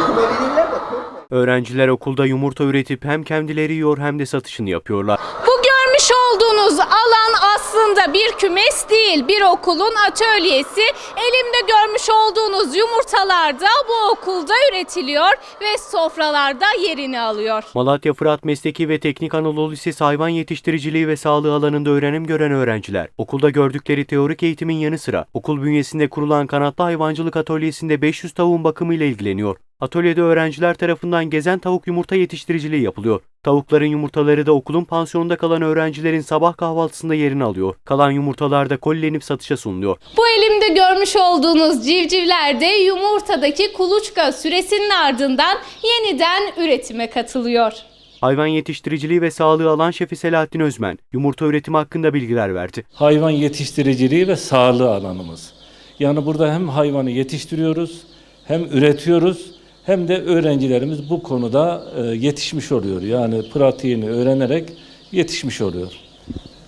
De korkma. Öğrenciler okulda yumurta üretip hem kendileri yiyor hem de satışını yapıyorlar. Bu görmüş olduğunuz alan aslında bir kümes değil, bir okulun atölyesi. Elimde görmüş olduğunuz yumurtalar da bu okulda üretiliyor ve sofralarda yerini alıyor. Malatya Fırat Mesleki ve Teknik Anadolu Lisesi hayvan yetiştiriciliği ve sağlığı alanında öğrenim gören öğrenciler, okulda gördükleri teorik eğitimin yanı sıra okul bünyesinde kurulan kanatlı hayvancılık atölyesinde 500 tavuğun bakımıyla ilgileniyor. Atölyede öğrenciler tarafından gezen tavuk yumurta yetiştiriciliği yapılıyor. Tavukların yumurtaları da okulun pansiyonunda kalan öğrencilerin sabah kahvaltısında yerini alıyor. Kalan yumurtalar da kolilenip satışa sunuluyor. Bu elimde görmüş olduğunuz civcivler de yumurtadaki kuluçka süresinin ardından yeniden üretime katılıyor. Hayvan yetiştiriciliği ve sağlığı alan şefi Selahattin Özmen, yumurta üretimi hakkında bilgiler verdi. hayvan yetiştiriciliği ve sağlığı alanımız. Yani burada hem hayvanı yetiştiriyoruz, hem üretiyoruz, hem de öğrencilerimiz bu konuda e, yetişmiş oluyor. Yani pratiğini öğrenerek yetişmiş oluyor.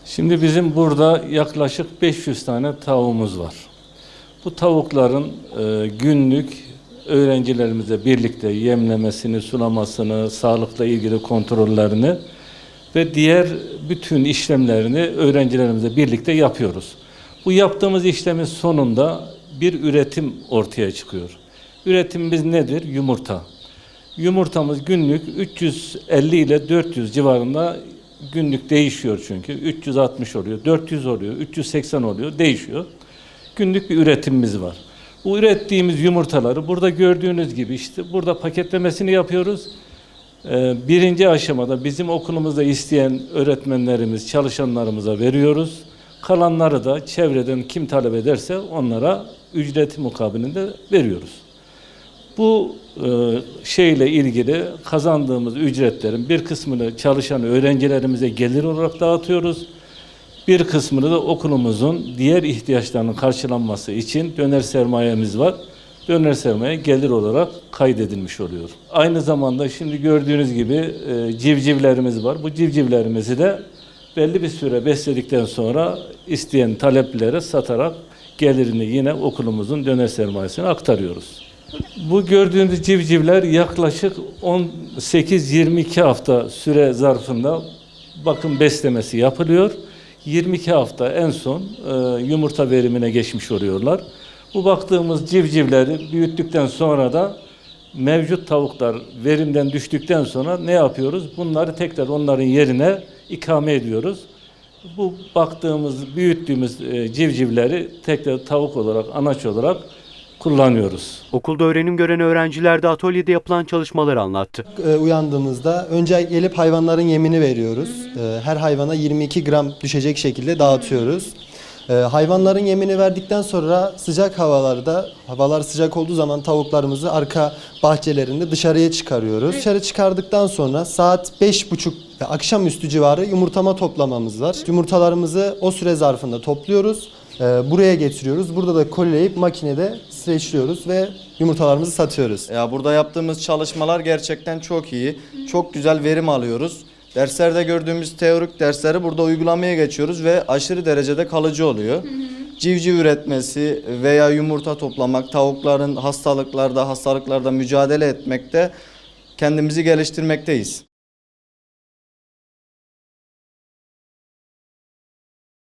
Şimdi bizim burada yaklaşık 500 tane tavuğumuz var. Bu tavukların e, günlük öğrencilerimizle birlikte yemlemesini, sulamasını, sağlıkla ilgili kontrollerini ve diğer bütün işlemlerini öğrencilerimizle birlikte yapıyoruz. Bu yaptığımız işlemin sonunda bir üretim ortaya çıkıyor. Üretimimiz nedir? Yumurta. Yumurtamız günlük 350 ile 400 civarında günlük değişiyor çünkü. 360 oluyor, 400 oluyor, 380 oluyor, değişiyor. Günlük bir üretimimiz var. Bu ürettiğimiz yumurtaları burada gördüğünüz gibi işte burada paketlemesini yapıyoruz. Ee, Birinci aşamada bizim okulumuzda isteyen öğretmenlerimiz, çalışanlarımıza veriyoruz. Kalanları da çevreden kim talep ederse onlara ücreti mukabilinde veriyoruz. Bu e, şeyle ilgili kazandığımız ücretlerin bir kısmını çalışan öğrencilerimize gelir olarak dağıtıyoruz. Bir kısmını da okulumuzun diğer ihtiyaçlarının karşılanması için döner sermayemiz var. Döner sermaye gelir olarak kaydedilmiş oluyor. Aynı zamanda şimdi gördüğünüz gibi e, civcivlerimiz var. Bu civcivlerimizi de belli bir süre besledikten sonra isteyen taleplilere satarak gelirini yine okulumuzun döner sermayesine aktarıyoruz. Bu gördüğünüz civcivler yaklaşık 18-22 hafta süre zarfında bakım beslemesi yapılıyor. 22 hafta en son e, yumurta verimine geçmiş oluyorlar. Bu baktığımız civcivleri büyüttükten sonra da mevcut tavuklar verimden düştükten sonra ne yapıyoruz? Bunları tekrar onların yerine ikame ediyoruz. Bu baktığımız, büyüttüğümüz e, civcivleri tekrar tavuk olarak, anaç olarak kullanıyoruz. Okulda öğrenim gören öğrenciler de atölyede yapılan çalışmaları anlattı. e, uyandığımızda önce gelip hayvanların yemini veriyoruz. E, Her hayvana 22 gram düşecek şekilde dağıtıyoruz. E, Hayvanların yemini verdikten sonra sıcak havalarda, havalar sıcak olduğu zaman tavuklarımızı arka bahçelerinde dışarıya çıkarıyoruz. Dışarı çıkardıktan sonra saat 5.30 ve akşamüstü civarı yumurtama toplamamız var. Yumurtalarımızı o süre zarfında topluyoruz. E, Buraya getiriyoruz. Burada da kolileyip makinede streçliyoruz ve yumurtalarımızı satıyoruz. Ya burada yaptığımız çalışmalar gerçekten çok iyi. Çok güzel verim alıyoruz. Derslerde gördüğümüz teorik dersleri burada uygulamaya geçiyoruz ve aşırı derecede kalıcı oluyor. Civciv üretmesi veya yumurta toplamak, tavukların hastalıklarda, hastalıklarda mücadele etmekte kendimizi geliştirmekteyiz.